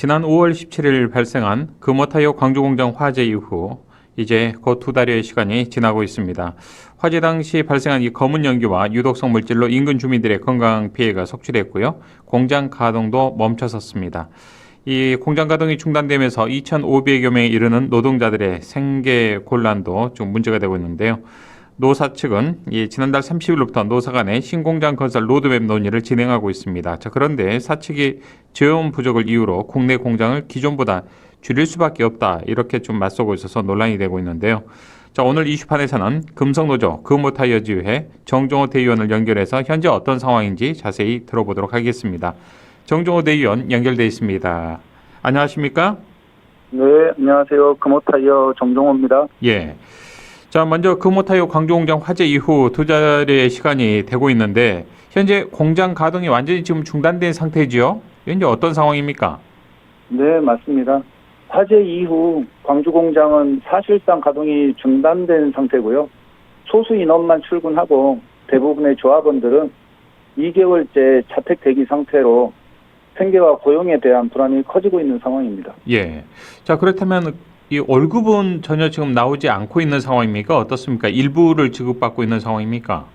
네, 지난 5월 17일 발생한 금호타이어 광주공장 화재 이후 이제 곧 두 달여의 시간이 지나고 있습니다. 화재 당시 발생한 이 검은 연기와 유독성 물질로 인근 주민들의 건강 피해가 속출했고요. 공장 가동도 멈춰섰습니다. 이 공장 가동이 중단되면서 2,500여 명에 이르는 노동자들의 생계 곤란도 좀 문제가 되고 있는데요. 노사 측은 이 지난달 30일부터 노사 간의 신공장 건설 로드맵 논의를 진행하고 있습니다. 자, 그런데 사측이 재원 부족을 이유로 국내 공장을 기존보다 줄일 수밖에 없다. 이렇게 좀 맞서고 있어서 논란이 되고 있는데요. 자, 오늘 이슈판에서는 금성노조 금호타이어 지회 정종호 대의원을 연결해서 현재 어떤 상황인지 자세히 들어보도록 하겠습니다. 정종호 대의원 연결돼 있습니다. 안녕하십니까? 네, 안녕하세요. 금호타이어 정종호입니다. 예. 자, 먼저 금호타이어 광주공장 화재 이후 두 달의 시간이 되고 있는데 현재 공장 가동이 완전히 지금 중단된 상태지요? 현재 어떤 상황입니까? 네, 맞습니다. 화재 이후 광주 공장은 사실상 가동이 중단된 상태고요. 소수 인원만 출근하고 대부분의 조합원들은 2개월째 자택 대기 상태로 생계와 고용에 대한 불안이 커지고 있는 상황입니다. 예. 자, 그렇다면 이 월급은 전혀 지금 나오지 않고 있는 상황입니까? 어떻습니까? 일부를 지급받고 있는 상황입니까?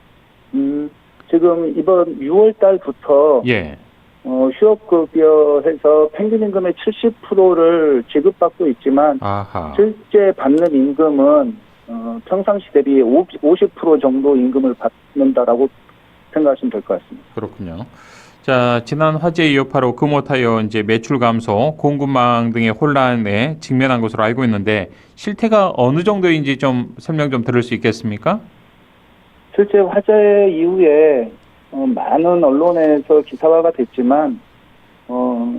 음, 지금 이번 6월 달부터 예. 어, 휴업급여해서 평균 임금의 70%를 지급받고 있지만 아하. 실제 받는 임금은 어, 평상시 대비 50% 정도 임금을 받는다라고 생각하시면 될 것 같습니다. 그렇군요. 자, 지난 화재 여파로 금호타이어 이제 매출 감소, 공급망 등의 혼란에 직면한 것으로 알고 있는데 실태가 어느 정도인지 좀 설명 좀 들을 수 있겠습니까? 실제 화재 이후에 어, 많은 언론에서 기사화가 됐지만 어,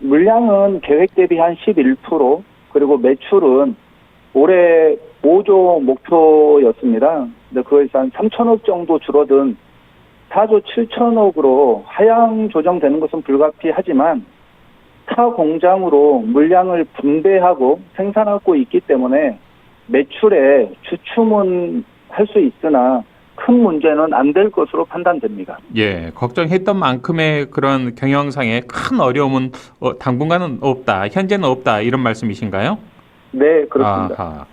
물량은 계획 대비 한 11% 그리고 매출은 올해 5조 목표였습니다. 근데 그거에서 한 3천억 정도 줄어든 4조 7천억으로 하향 조정되는 것은 불가피하지만 타 공장으로 물량을 분배하고 생산하고 있기 때문에 매출에 주춤은 할 수 있으나 큰 문제는 안 될 것으로 판단됩니다. 예, 걱정했던 만큼의 그런 경영상의 큰 어려움은 어, 당분간은 없다, 현재는 없다 이런 말씀이신가요? 네, 그렇습니다. 아하.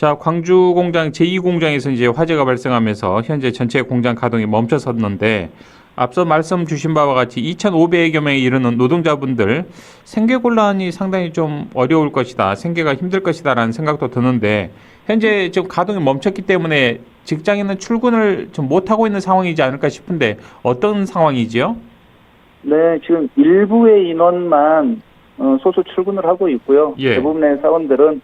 자, 광주 공장 제2공장에서 이제 화재가 발생하면서 현재 전체 공장 가동이 멈춰섰는데 앞서 말씀 주신 바와 같이 2,500여 명에 이르는 노동자분들 생계 곤란이 상당히 좀 어려울 것이다. 생계가 힘들 것이다라는 생각도 드는데 현재 지금 가동이 멈췄기 때문에 직장에는 출근을 좀 못하고 있는 상황이지 않을까 싶은데 어떤 상황이지요? 네, 지금 일부의 인원만 어, 소수 출근을 하고 있고요. 예. 대부분의 사원들은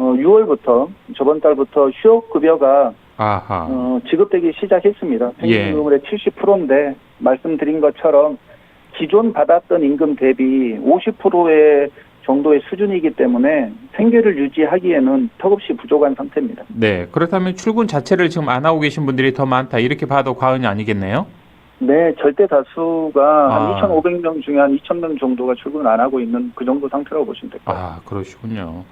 어, 6월부터 저번 달부터 휴업 급여가 아하. 어, 지급되기 시작했습니다. 예. 평균임금의 70%인데 말씀드린 것처럼 기존 받았던 임금 대비 50%의 정도의 수준이기 때문에 생계를 유지하기에는 턱없이 부족한 상태입니다. 네, 그렇다면 출근 자체를 지금 안 하고 계신 분들이 더 많다 이렇게 봐도 과언이 아니겠네요. 네, 절대 다수가 아. 한 2,500명 중에 한 2,000명 정도가 출근 안 하고 있는 그 정도 상태라고 보시면 될것 같아요. 아, 그러시군요.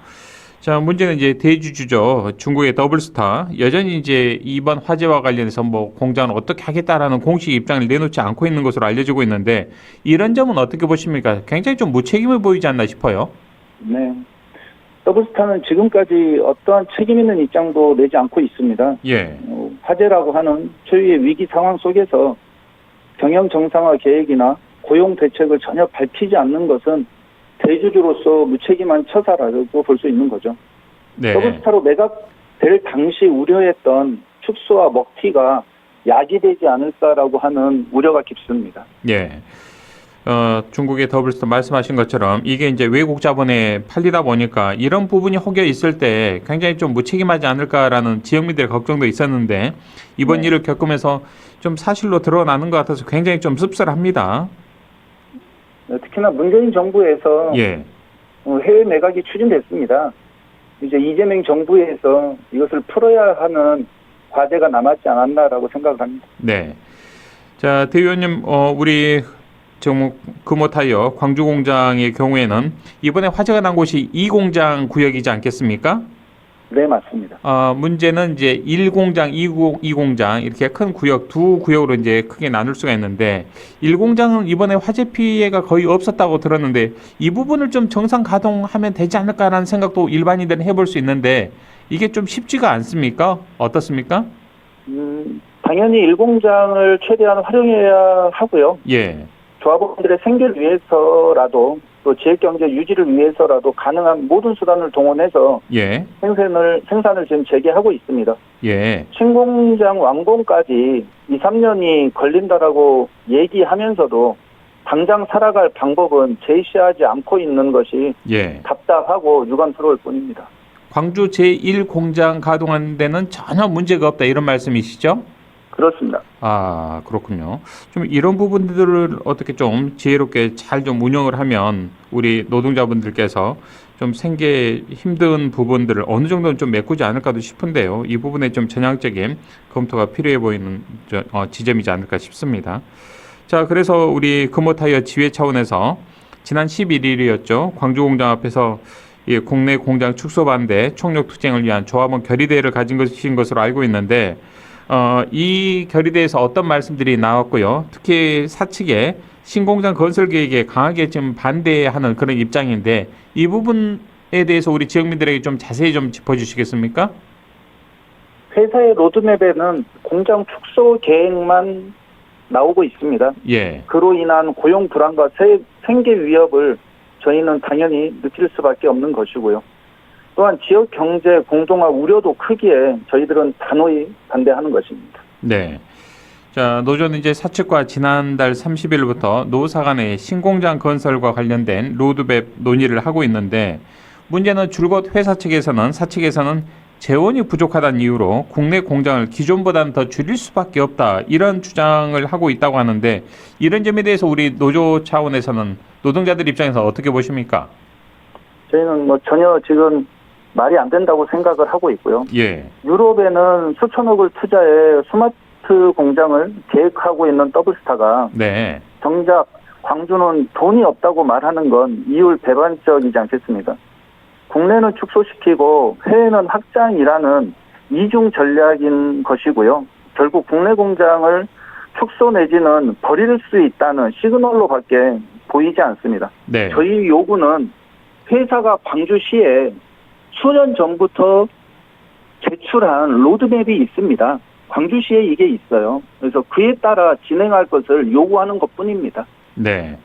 자, 문제는 이제 대주주죠. 중국의 더블스타. 여전히 이제 이번 화재와 관련해서 뭐 공장을 어떻게 하겠다라는 공식 입장을 내놓지 않고 있는 것으로 알려지고 있는데 이런 점은 어떻게 보십니까? 굉장히 좀 무책임해 보이지 않나 싶어요. 네. 더블스타는 지금까지 어떠한 책임 있는 입장도 내지 않고 있습니다. 예. 어, 화재라고 하는 초유의 위기 상황 속에서 경영 정상화 계획이나 고용 대책을 전혀 밝히지 않는 것은 대주주로서 무책임한 처사라고 볼 수 있는 거죠. 네. 더블스타로 매각될 당시 우려했던 축소와 먹튀가 야기되지 않을까라고 하는 우려가 깊습니다. 예. 어, 중국의 더블스타 말씀하신 것처럼 이게 이제 외국 자본에 팔리다 보니까 이런 부분이 혹여 있을 때 굉장히 좀 무책임하지 않을까라는 지역민들의 걱정도 있었는데 이번 네. 일을 겪으면서 좀 사실로 드러나는 것 같아서 굉장히 좀 씁쓸합니다. 네, 특히나 문재인 정부에서 예. 어, 해외 매각이 추진됐습니다. 이제 이재명 정부에서 이것을 풀어야 하는 과제가 남았지 않았나라고 생각을 합니다. 네. 자, 대의원님, 어, 우리 지금 금호타이어 광주 공장의 경우에는 이번에 화재가 난 곳이 이 공장 구역이지 않겠습니까? 네, 맞습니다. 어, 문제는 이제 1공장, 2공, 2공장 이렇게 큰 구역 두 구역으로 이제 크게 나눌 수가 있는데 1공장은 이번에 화재 피해가 거의 없었다고 들었는데 이 부분을 좀 정상 가동하면 되지 않을까라는 생각도 일반인들은 해볼 수 있는데 이게 좀 쉽지가 않습니까? 어떻습니까? 음, 당연히 일공장을 최대한 활용해야 하고요. 예, 조합원들의 생계를 위해서라도 또 지역 경제 유지를 위해서라도 가능한 모든 수단을 동원해서 예, 생산을 생산을 지금 재개하고 있습니다. 예, 신공장 완공까지 2, 3년이 걸린다라고 얘기하면서도 당장 살아갈 방법은 제시하지 않고 있는 것이 예. 답답하고 유감스러울 뿐입니다. 광주 제1공장 가동하는 데는 전혀 문제가 없다 이런 말씀이시죠? 그렇습니다. 아, 그렇군요. 좀 이런 부분들을 어떻게 좀 지혜롭게 잘 좀 운영을 하면 우리 노동자분들께서 좀 생계 힘든 부분들을 어느 정도는 좀 메꾸지 않을까도 싶은데요. 이 부분에 좀 전향적인 검토가 필요해 보이는 저, 어, 지점이지 않을까 싶습니다. 자, 그래서 우리 금호타이어 지회 차원에서 지난 11일이었죠. 광주 공장 앞에서 이 국내 공장 축소 반대 총력 투쟁을 위한 조합원 결의대회를 가진 것인 것으로 알고 있는데 어, 이 결의대에서 어떤 말씀들이 나왔고요. 특히 사측의 신공장 건설 계획에 강하게 지금 반대하는 그런 입장인데 이 부분에 대해서 우리 지역민들에게 좀 자세히 좀 짚어주시겠습니까? 회사의 로드맵에는 공장 축소 계획만 나오고 있습니다. 예, 그로 인한 고용 불안과 세- 생계 위협을 저희는 당연히 느낄 수밖에 없는 것이고요. 또한 지역 경제 공동화 우려도 크기에 저희들은 단호히 반대하는 것입니다. 네. 자, 노조는 이제 사측과 지난달 30일부터 노사 간의 신공장 건설과 관련된 로드맵 논의를 하고 있는데 문제는 줄곧 회사 측에서는 사측에서는 재원이 부족하다는 이유로 국내 공장을 기존보다는 더 줄일 수밖에 없다 이런 주장을 하고 있다고 하는데 이런 점에 대해서 우리 노조 차원에서는 노동자들 입장에서 어떻게 보십니까? 저희는 뭐 전혀 지금 말이 안 된다고 생각을 하고 있고요. 예, 유럽에는 수천억을 투자해 스마트 공장을 계획하고 있는 더블스타가 네, 정작 광주는 돈이 없다고 말하는 건 이율 배반적이지 않겠습니까? 국내는 축소시키고 해외는 확장이라는 이중 전략인 것이고요. 결국 국내 공장을 축소 내지는 버릴 수 있다는 시그널로밖에 보이지 않습니다. 네, 저희 요구는 회사가 광주시에 수년 전부터 제출한 로드맵이 있습니다. 광주시에 이게 있어요. 그래서 그에 따라 진행할 것을 요구하는 것 뿐입니다. 네.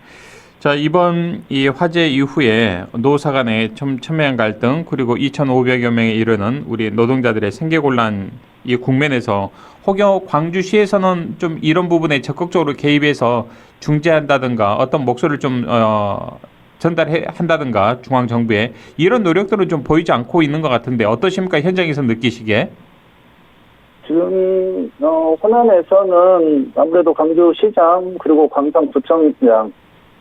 자, 이번 이 화재 이후에 노사 간의 좀 첨예한 갈등 그리고 2,500여 명에 이르는 우리 노동자들의 생계 곤란 이 국면에서 혹여 광주시에서는 좀 이런 부분에 적극적으로 개입해서 중재한다든가 어떤 목소리를 좀 어, 전달해 한다든가 중앙 정부에 이런 노력들은 좀 보이지 않고 있는 것 같은데 어떠십니까 현장에서 느끼시기에? 지금 어, 호남에서는 아무래도 광주시장 그리고 광산구청장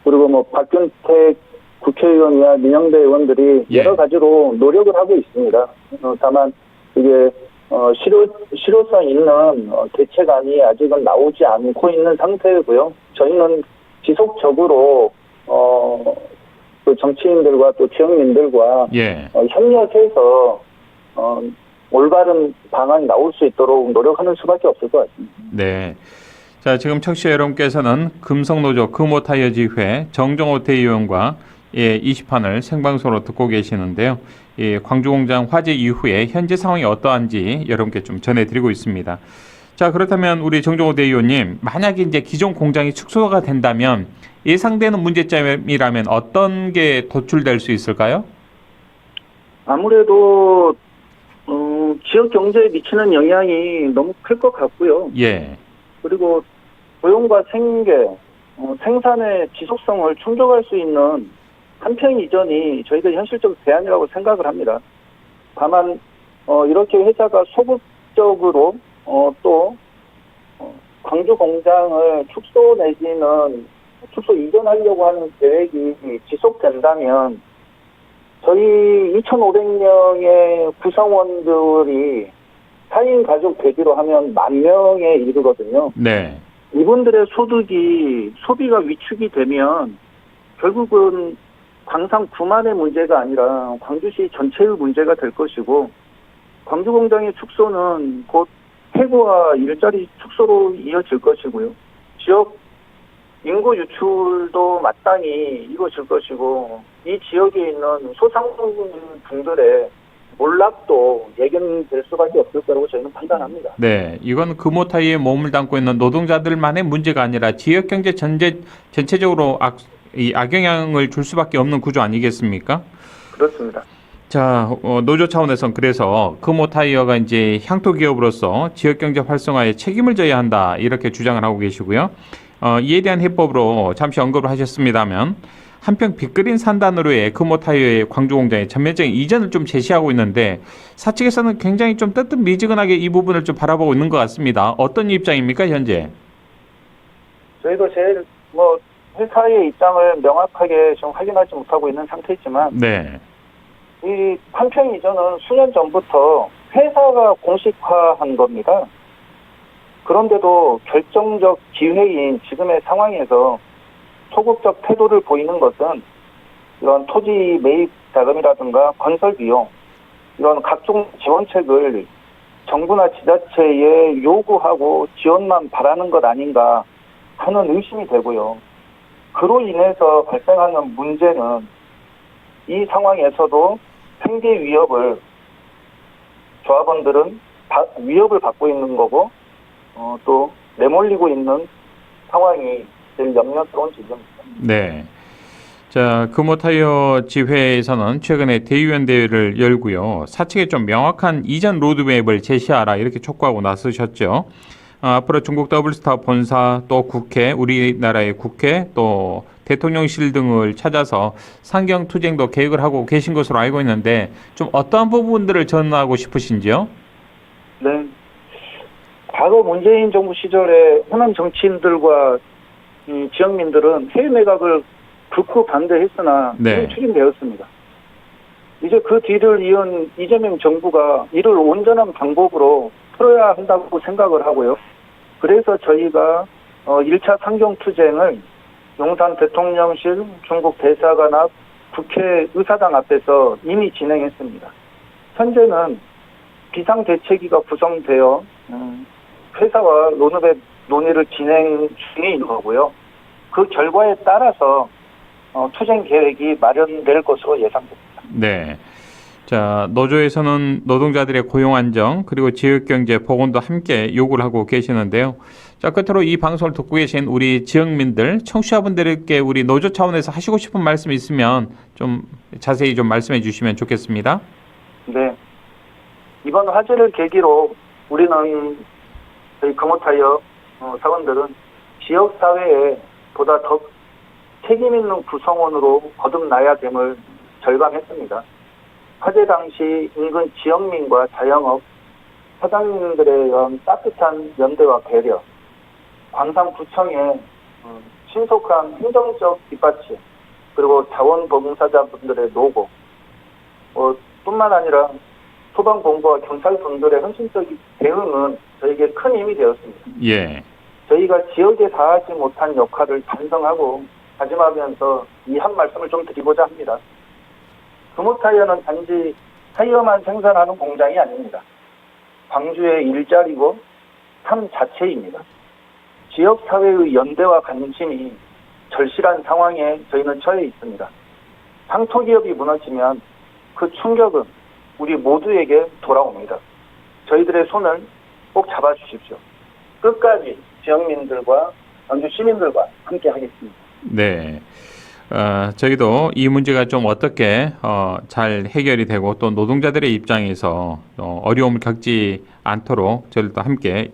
그리고 뭐 박균택 국회의원이나 민영대 의원들이 예. 여러 가지로 노력을 하고 있습니다. 어, 다만 이게 어, 실효 실효성 있는 어, 대책안이 아직은 나오지 않고 있는 상태고요. 저희는 지속적으로 어, 그 정치인들과 또 지역민들과 예. 어, 협력해서 어, 올바른 방안이 나올 수 있도록 노력하는 수밖에 없을 것 같습니다. 네. 자, 지금 청취자 여러분께서는 금성노조 금호타이어지회 정정호 대의원과 예, 20판을 생방송으로 듣고 계시는데요. 예, 광주공장 화재 이후에 현재 상황이 어떠한지 여러분께 좀 전해드리고 있습니다. 자, 그렇다면 우리 정정호 대의원님, 만약에 이제 기존 공장이 축소가 된다면 예상되는 문제점이라면 어떤 게 도출될 수 있을까요? 아무래도 어, 지역 경제에 미치는 영향이 너무 클 것 같고요. 예, 그리고 고용과 생계, 어, 생산의 지속성을 충족할 수 있는 한평 이전이 저희가 현실적 대안이라고 생각을 합니다. 다만 어, 이렇게 회사가 소극적으로 어, 또 어, 광주 공장을 축소 내지는 축소 이전하려고 하는 계획이 지속된다면 저희 2,500명의 구성원들이 4인 가족 대비로 하면 만 명에 이르거든요. 네, 이분들의 소득이 소비가 위축이 되면 결국은 광산 구만의 문제가 아니라 광주시 전체의 문제가 될 것이고 광주공장의 축소는 곧 해고와 일자리 축소로 이어질 것이고요. 지역 인구 유출도 마땅히 이루어질 것이고 이 지역에 있는 소상공인분들의 몰락도 예견될 수밖에 없을 거라고 저희는 판단합니다. 네, 이건 금호 타이에 몸을 담고 있는 노동자들만의 문제가 아니라 지역 경제 전체 전체적으로 악, 이 악영향을 줄 수밖에 없는 구조 아니겠습니까? 그렇습니다. 자, 어, 노조 차원에선 그래서 금호 타이어가 이제 향토 기업으로서 지역 경제 활성화에 책임을 져야 한다 이렇게 주장을 하고 계시고요. 어, 이에 대한 해법으로 잠시 언급을 하셨습니다면 한평 빅그린 산단으로의 금호 타이어의 광주 공장의 전면적인 이전을 좀 제시하고 있는데 사측에서는 굉장히 좀 뜨뜻미지근하게 이 부분을 좀 바라보고 있는 것 같습니다. 어떤 입장입니까 현재? 저희도 제일 뭐 회사의 입장을 명확하게 지금 확인하지 못하고 있는 상태이지만 네, 이 한평 이전은 수년 전부터 회사가 공식화한 겁니다. 그런데도 결정적 기회인 지금의 상황에서 소극적 태도를 보이는 것은 이런 토지 매입 자금이라든가 건설 비용, 이런 각종 지원책을 정부나 지자체에 요구하고 지원만 바라는 것 아닌가 하는 의심이 되고요. 그로 인해서 발생하는 문제는 이 상황에서도 생계 위협을 조합원들은 바- 위협을 받고 있는 거고 어, 또 내몰리고 있는 상황이 제일 염려스러운 지점입니다. 네. 자, 금호타이어 지회에서는 최근에 대의원 대회를 열고요. 사측에 좀 명확한 이전 로드맵을 제시하라 이렇게 촉구하고 나서셨죠. 어, 앞으로 중국 더블스타 본사 또 국회, 우리나라의 국회 또 대통령실 등을 찾아서 상경 투쟁도 계획을 하고 계신 것으로 알고 있는데 좀 어떠한 부분들을 전하고 싶으신지요? 네. 과거 문재인 정부 시절에 호남 정치인들과 이 지역민들은 해외 매각을 극구 반대했으나 네. 추진되었습니다. 이제 그 뒤를 이은 이재명 정부가 이를 온전한 방법으로 풀어야 한다고 생각을 하고요. 그래서 저희가 어 1차 상경 투쟁을 용산 대통령실, 중국 대사관 앞, 국회 의사당 앞에서 이미 진행했습니다. 현재는 비상대책위가 구성되어 음, 회사와 노무의 논의를 진행 중에 있는 거고요. 그 결과에 따라서 어, 투쟁 계획이 마련될 것으로 예상됩니다. 네. 자, 노조에서는 노동자들의 고용 안정 그리고 지역 경제 복원도 함께 요구를 하고 계시는데요. 자, 끝으로 이 방송을 듣고 계신 우리 지역민들, 청취자분들께 우리 노조 차원에서 하시고 싶은 말씀이 있으면 좀 자세히 좀 말씀해 주시면 좋겠습니다. 네. 이번 화제를 계기로 우리는 저희 금호타이어 어, 사원들은 지역 사회에 보다 더 책임 있는 구성원으로 거듭나야 됨을 절감했습니다. 화재 당시 인근 지역민과 자영업, 사장님들의 따뜻한 연대와 배려, 광산구청의 음, 신속한 행정적 뒷받침, 그리고 자원봉사자분들의 노고, 어, 뿐만 아니라 소방본부와 경찰분들의 헌신적인 대응은 저에게 큰 힘이 되었습니다. 예. 저희가 지역에 다하지 못한 역할을 반성하고 다짐하면서 이 한 말씀을 좀 드리고자 합니다. 금호타이어는 단지 타이어만 생산하는 공장이 아닙니다. 광주의 일자리고 삶 자체입니다. 지역 사회의 연대와 관심이 절실한 상황에 저희는 처해 있습니다. 상토 기업이 무너지면 그 충격은 우리 모두에게 돌아옵니다. 저희들의 손을 꼭 잡아주십시오. 끝까지 지역민들과 광주 시민들과 함께 하겠습니다. 네. 어, 저희도 이 문제가 좀 어떻게 어, 잘 해결이 되고 또 노동자들의 입장에서 어, 어려움을 겪지 않도록 저희도 함께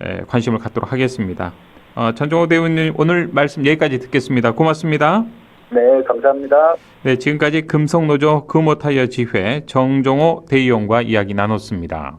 에, 관심을 갖도록 하겠습니다. 어, 전종호 대우님 오늘 말씀 여기까지 듣겠습니다. 고맙습니다. 네, 감사합니다. 네, 지금까지 금속노조 금호타이어 지회 정종호 대의원과 이야기 나눴습니다.